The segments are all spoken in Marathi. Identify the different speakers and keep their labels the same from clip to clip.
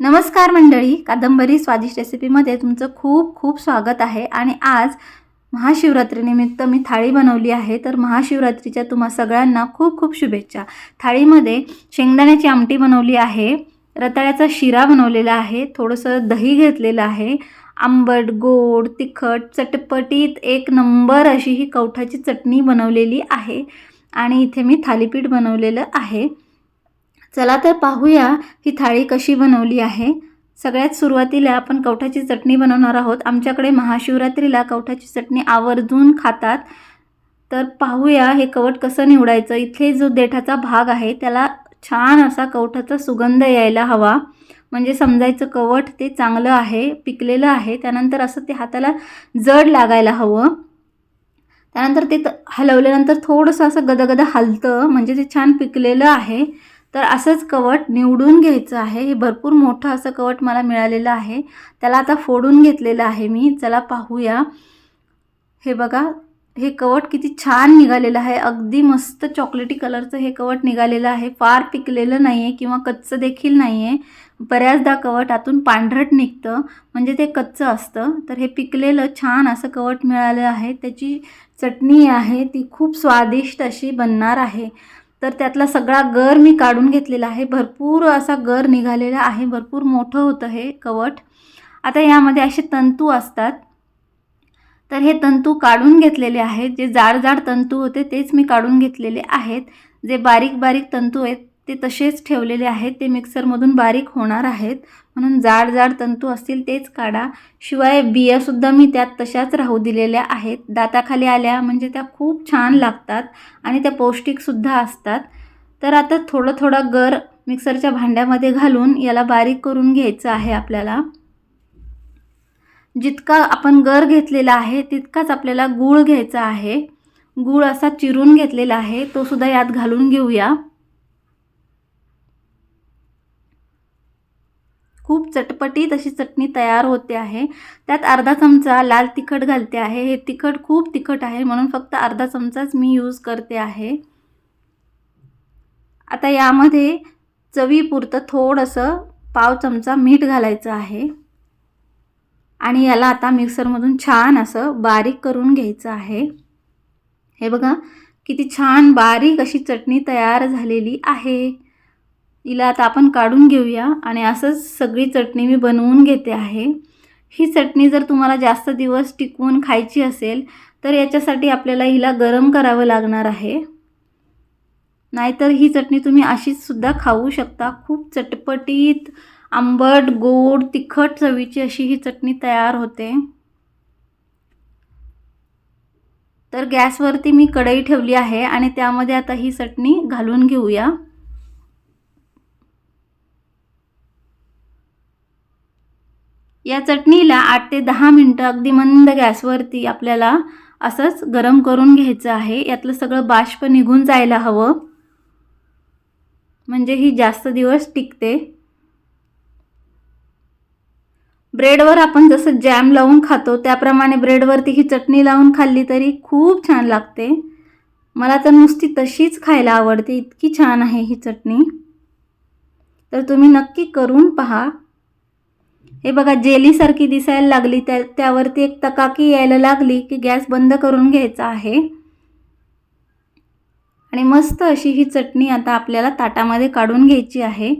Speaker 1: नमस्कार मंडळी कादंबरी स्वादिष्ट रेसिपीमध्ये तुमचं खूप खूप स्वागत आहे. आणि आज महाशिवरात्रीनिमित्त मी थाळी बनवली आहे. तर महाशिवरात्रीच्या तुम्हा सगळ्यांना खूप खूप शुभेच्छा. थाळीमध्ये शेंगदाण्याची आमटी बनवली आहे. रताळ्याचा शिरा बनवलेला आहे. थोडंसं दही घेतलेलं आहे. आंबट गोड तिखट चटपटीत एक नंबर अशी ही कवठाची चटणी बनवलेली आहे. आणि इथे मी थालीपीठ बनवलेलं आहे. चला तर पाहूया ही थाळी कशी बनवली आहे. सगळ्यात सुरुवातीला आपण कवठाची चटणी बनवणार आहोत. आमच्याकडे महाशिवरात्रीला कवठाची चटणी आवर्जून खातात. तर पाहूया हे कवट कसं निवडायचं. इथे जो देठाचा भाग आहे त्याला छान असा कवठाचा सुगंध यायला हवा. म्हणजे समजायचं कवट ते चांगलं आहे पिकलेलं आहे. त्यानंतर असं ते हाताला जड लागायला हवं. त्यानंतर ते हलवल्यानंतर थोडंसं असं गदगद हलतं. म्हणजे ते छान पिकलेलं आहे. तर असंच कवट निवडून घ्यायचं आहे. हे भरपूर मोठं असं कवट मला मिळालेलं आहे. त्याला आता फोडून घेतलेलं आहे मी. चला पाहूया. हे बघा हे कवट किती छान निघालेलं आहे. अगदी मस्त चॉकलेटी कलरचं हे कवट निघालेलं आहे. फार पिकलेलं नाही आहे किंवा कच्चं देखील नाही आहे बऱ्याचदा कवट आतून पांढरट निघतं. म्हणजे ते कच्चं असतं. तर हे पिकलेलं छान असं कवट मिळालं आहे. त्याची चटणी आहे. ती खूप स्वादिष्ट अशी बनणार आहे. तर त्यातला सगळा गर मी काढून घेतलेला आहे. भरपूर असा गर निघालेला आहे. भरपूर मोठं होतं हे कवट. आता यामध्ये असे तंतू असतात. तर हे तंतू काढून घेतलेले आहेत. जे जाड जाड तंतू होते तेच मी काढून घेतलेले आहेत. जे बारीक बारीक तंतू आहेत ते तसेच ठेवलेले आहेत. ते मिक्सरमधून बारीक होणार आहेत. म्हणून जाड जाड तंतू असतील तेच काढा. शिवाय बियासुद्धा मी त्यात तशाच राहू दिलेल्या आहेत. दाताखाली आल्या म्हणजे त्या खूप छान लागतात आणि त्या पौष्टिकसुद्धा असतात. तर आता थोडं थोडं गर मिक्सरच्या भांड्यामध्ये घालून याला बारीक करून घ्यायचं आहे आपल्याला. जितका आपण गर घेतलेला आहे तितकाच आपल्याला गूळ घ्यायचा आहे. गूळ असा चिरून घेतलेला आहे. तो सुद्धा यात घालून घेऊया. खूप चटपटीत अशी चटणी तयार होते आहे. त्यात अर्धा चमचा लाल तिखट घालते आहे. हे तिखट खूप तिखट आहे म्हणून फक्त अर्धा चमचाच मी यूज करते आहे. आता यामध्ये चवीपुरतं थोडंसं पाव चमचा मीठ घालायचं आहे. आणि याला आता मिक्सरमधून छान असं बारीक करून घ्यायचं आहे. हे बघा किती छान बारीक अशी चटणी तयार झालेली आहे. हिला आता आपण काढून घेऊया आणि असंच सगळी चटणी मी बनवून घेते आहे. ही चटणी जर तुम्हाला जास्त दिवस टिकवून खायची असेल तर याच्यासाठी आपल्याला हिला गरम करावं लागणार आहे. नाहीतर ही चटणी तुम्ही अशीच सुद्धा खाऊ शकता. खूप चटपटीत आंबट गोड तिखट चवीची अशी ही चटणी तयार होते. तर गॅसवरती मी कढई ठेवली आहे आणि त्यामध्ये आता ही चटणी घालून घेऊया. या चटणीला आठ ते दहा मिनटं अगदी मंद गॅसवरती आपल्याला असंच गरम करून घ्यायचं आहे. यातलं सगळं बाष्प निघून जायला हवं. म्हणजे ही जास्त दिवस टिकते. ब्रेडवर आपण जसं जॅम लावून खातो त्याप्रमाणे ब्रेडवरती ही चटणी लावून खाल्ली तरी खूप छान लागते. मला तर नुसती तशीच खायला आवडते. इतकी छान आहे ही चटणी. तर तुम्ही नक्की करून पहा. हे बघा जेलीसारखी दिसायला लागली. त्या त्यावरती एक तकाकी यायला लागली की गॅस बंद करून घ्यायचा आहे. आणि मस्त अशी ही चटणी आता आपल्याला ताटामध्ये काढून घ्यायची आहे.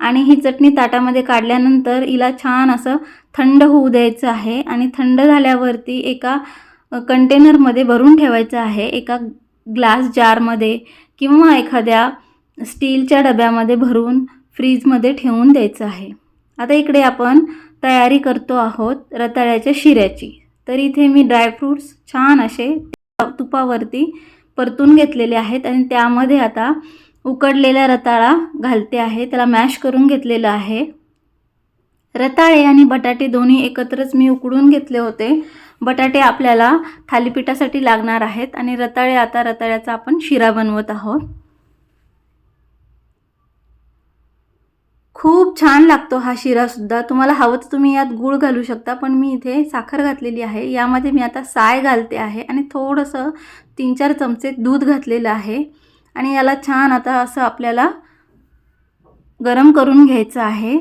Speaker 1: आणि ही चटणी ताटामध्ये काढल्यानंतर हिला छान असं थंड होऊ द्यायचं आहे. आणि थंड झाल्यावरती एका कंटेनरमध्ये भरून ठेवायचं आहे. एका ग्लास जारमध्ये किंवा एखाद्या स्टीलच्या डब्यामध्ये भरून फ्रीजमध्ये ठेवून द्यायचं आहे. आता इकडे आपण तयारी करतो आहोत रताळ्याच्या शिऱ्याची. तर इथे मी ड्रायफ्रूट्स छान असे तुपावरती परतून घेतलेले आहेत आणि त्यामध्ये आता उकडलेला रताळा घालते आहे. त्याला मॅश करून घेतलेलं आहे. रताळे आणि बटाटे दोन्ही एकत्रच मी उकडून घेतले होते. बटाटे आपल्याला थालीपीठासाठी लागणार आहेत आणि रताळे आता रताळ्याचा आपण शिरा बनवत आहोत. खूप छान लागतो हा शिरासुद्धा तुम्हाला हवं तर तुम्ही यात गूळ घालू शकता पण मी इथे साखर घातलेली आहे. यामध्ये मी आता साय घालते आहे आणि थोडंसं तीन चार चमचे दूध घातलेलं आहे. आणि याला छान आता असं आपल्याला गरम करून घ्यायचं आहे.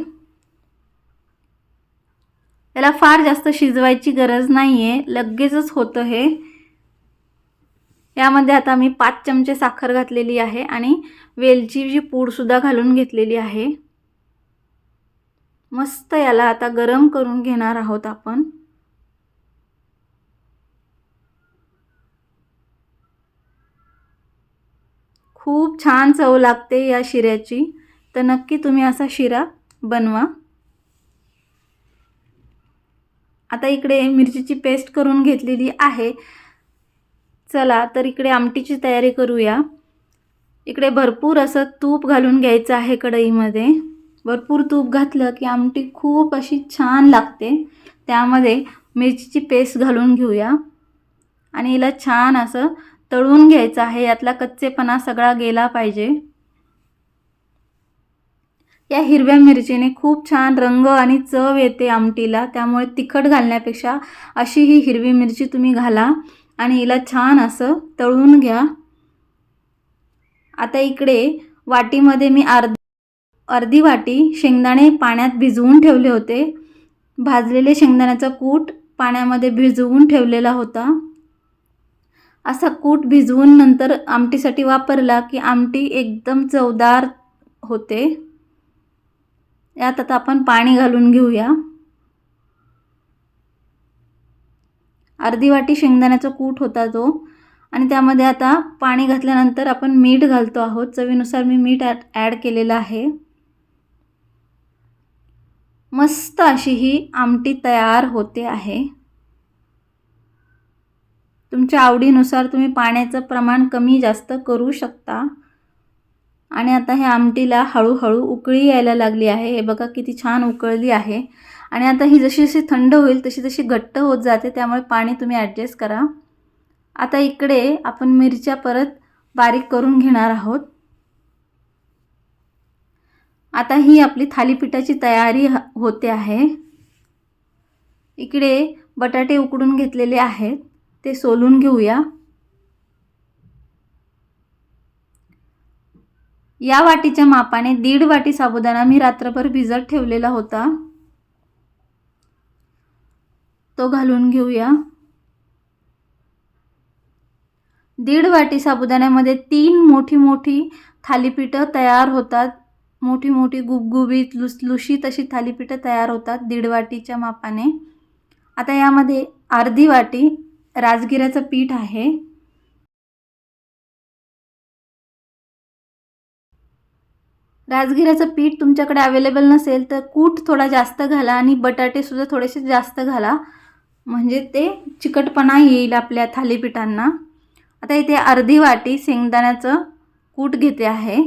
Speaker 1: याला फार जास्त शिजवायची गरज नाही आहे लगेचच होतं हे. यामध्ये आता मी पाच चमचे साखर घातलेली आहे आणि वेलची जी पूडसुद्धा घालून घेतलेली आहे. मस्त याला आता गरम करून घेणार आहोत आपण. खूप छान चव लागते या शिऱ्याची. तर नक्की तुम्ही असा शिरा बनवा. आता इकडे मिरचीची पेस्ट करून घेतलेली आहे. चला तर इकडे आमटीची तयारी करूया. इकडे भरपूर असं तूप घालून घ्यायचं आहे कढईमध्ये. भरपूर तूप घातलं की आमटी खूप अशी छान लागते. त्यामध्ये मिरचीची पेस्ट घालून घेऊया. आणि हिला छान असं तळून घ्यायचं आहे. यातला कच्चेपणा सगळा गेला पाहिजे. या हिरव्या मिरचीने खूप छान रंग आणि चव येते आमटीला. त्यामुळे तिखट घालण्यापेक्षा अशी ही हिरवी मिरची तुम्ही घाला. आणि हिला छान असं तळून घ्या. आता इकडे वाटीमध्ये मी अर्ध अर्धी वाटी शेंगदाणे पाण्यात भिजवून ठेवले होते. भाजलेले शेंगदाण्याचा कूट पाण्यामध्ये भिजवून ठेवलेला होता. असा कूट भिजवून नंतर आमटीसाठी वापरला की आमटी एकदम चवदार होते. यात आता आपण पाणी घालून घेऊया. अर्धी वाटी शेंगदाण्याचा कूट होता तो आणि त्यामध्ये आता पाणी घातल्यानंतर आपण मीठ घालतो आहोत. चवीनुसार मी मीठ ॲड ॲड केलेलं आहे. मस्त अशी ही आमटी तयार होते आहे. तुमच्या आवडीनुसार तुम्ही पाण्याचं प्रमाण कमी जास्त करू शकता. आणि आता हे आमटीला हळूहळू उकळी यायला लागली आहे. हे बघा किती छान उकळली आहे. आणि आता ही जशी जशी थंड होईल तशी तशी घट्ट होत जाते त्यामुळे पाणी तुम्ही ॲडजस्ट करा. आता इकडे आपण मिरच्या परत बारीक करून घेणार आहोत. आता ही आपली थालीपीठाची तयारी होते आहे. इकडे बटाटे उकडून घेतलेले आहेत. ते सोलून घेऊया. या वाटीच्या मापाने दीड वाटी साबुदाणा मी रात्रभर भिजत ठेवलेला होता. तो घालून घेऊया. दीड वाटी साबुदाण्यामध्ये तीन मोठी मोठी थालीपीठं तयार होतात. मोठी मोठी गुबगुबीत लुसलुशीत अशी थालीपीठं तयार होतात दीड वाटीच्या मापाने. आता यामध्ये अर्धी वाटी राजगिऱ्याचं पीठ आहे. राजगिऱ्याचं पीठ तुमच्याकडे अवेलेबल नसेल तर कूट थोडा जास्त घाला आणि बटाटेसुद्धा थोडेसे जास्त घाला. म्हणजे ते चिकटपणा येईल आपल्या थालीपीठांना. आता इथे अर्धी वाटी शेंगदाण्याचं कूट घेते आहे.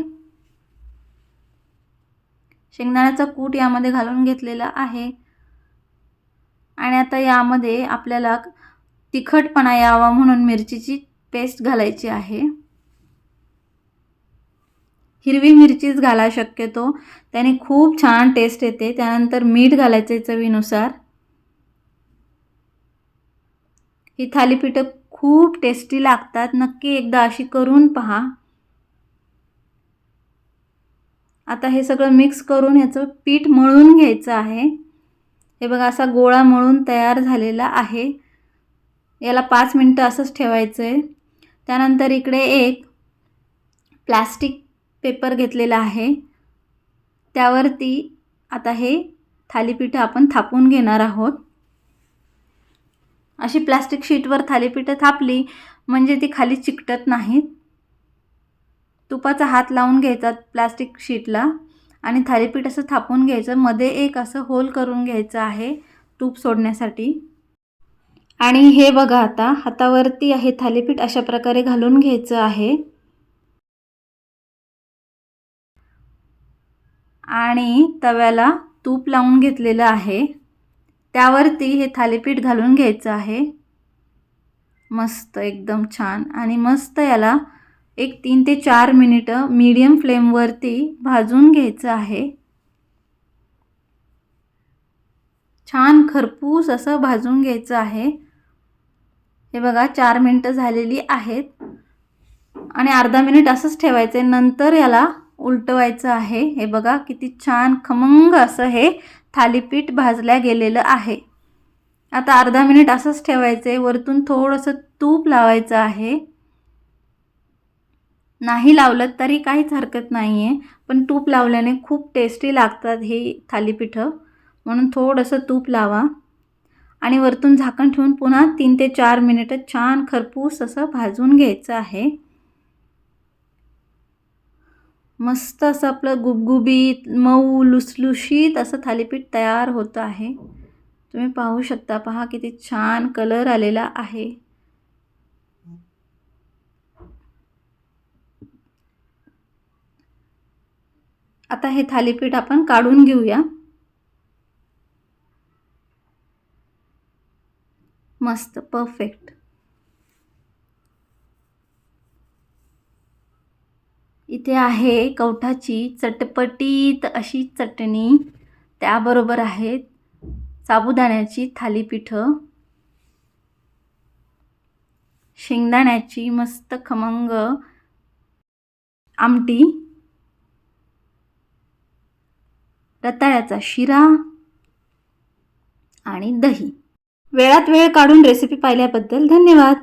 Speaker 1: शेंगदाण्याचा कूट यामध्ये घालून घेतलेला आहे. आणि आता यामध्ये आपल्याला तिखटपणा यावा म्हणून मिरचीची पेस्ट घालायची आहे. हिरवी मिरचीच घाला शक्यतो. त्याने खूप छान टेस्ट येते. त्यानंतर मीठ घालायचे चवीनुसार. ही थालीपीठं खूप टेस्टी लागतात. नक्की एकदा अशी करून पहा. आता हे सगळं मिक्स करून ह्याचं पीठ मळून घ्यायचं आहे. हे बघा असा गोळा मळून तयार झालेला आहे. याला पाच मिनटं असंच ठेवायचं आहे त्यानंतर इकडे एक प्लास्टिक पेपर घेतलेला आहे. त्यावरती आता हे थालीपीठं आपण थापून घेणार आहोत. अशी प्लास्टिक शीटवर थालीपीठं थापली म्हणजे ती खाली चिकटत नाहीत. तुपाचा हात लावून घ्यायचा प्लास्टिक शीटला आणि थालीपीठ असं थापून घ्यायचं. मध्ये एक असं होल करून घ्यायचं आहे तूप सोडण्यासाठी. आणि हे बघा आता हातावरती आहे थालीपीठ अशा प्रकारे घालून घ्यायचं आहे. आणि तव्याला तूप लावून घेतलेलं आहे. त्यावरती हे थालीपीठ घालून घ्यायचं आहे. मस्त एकदम छान. आणि मस्त याला एक तीन ते चार मिनिटं मीडियम फ्लेमवरती भाजून घ्यायचं आहे. छान खरपूस असं भाजून घ्यायचं आहे. हे बघा चार मिनटं झालेली आहेत. आणि अर्धा मिनिट असंच ठेवायचं आहे नंतर याला उलटवायचं आहे. हे बघा किती छान खमंग असं हे थालीपीठ भाजल्या गेलेलं आहे. आता अर्धा मिनिट असंच ठेवायचं आहे वरतून थोडंसं तूप लावायचं आहे. नाही लावलं तरी काहीच हरकत नाही आहे पण तूप लावल्याने खूप टेस्टी लागतात हे थालीपीठं. म्हणून थोडंसं तूप लावा. आणि वरतून झाकण ठेवून पुन्हा तीन ते चार मिनिटं छान खरपूस असं भाजून घ्यायचं आहे. मस्त असं आपलं गुबगुबीत मऊ लुसलुशीत असं थालीपीठ तयार होतं आहे. तुम्ही पाहू शकता पहा किती छान कलर आलेला आहे. आता हे थालीपीठ आपण काढून घेऊया. मस्त परफेक्ट इथे आहे कवठाची चटपटीत अशी चटणी. त्याबरोबर आहेत साबुदाण्याची थालीपीठं. शेंगदाण्याची मस्त खमंग. आमटी. रताळ्याचा शिरा आणि दही. वेळात वेळ काढून रेसिपी पाहिल्याबद्दल धन्यवाद.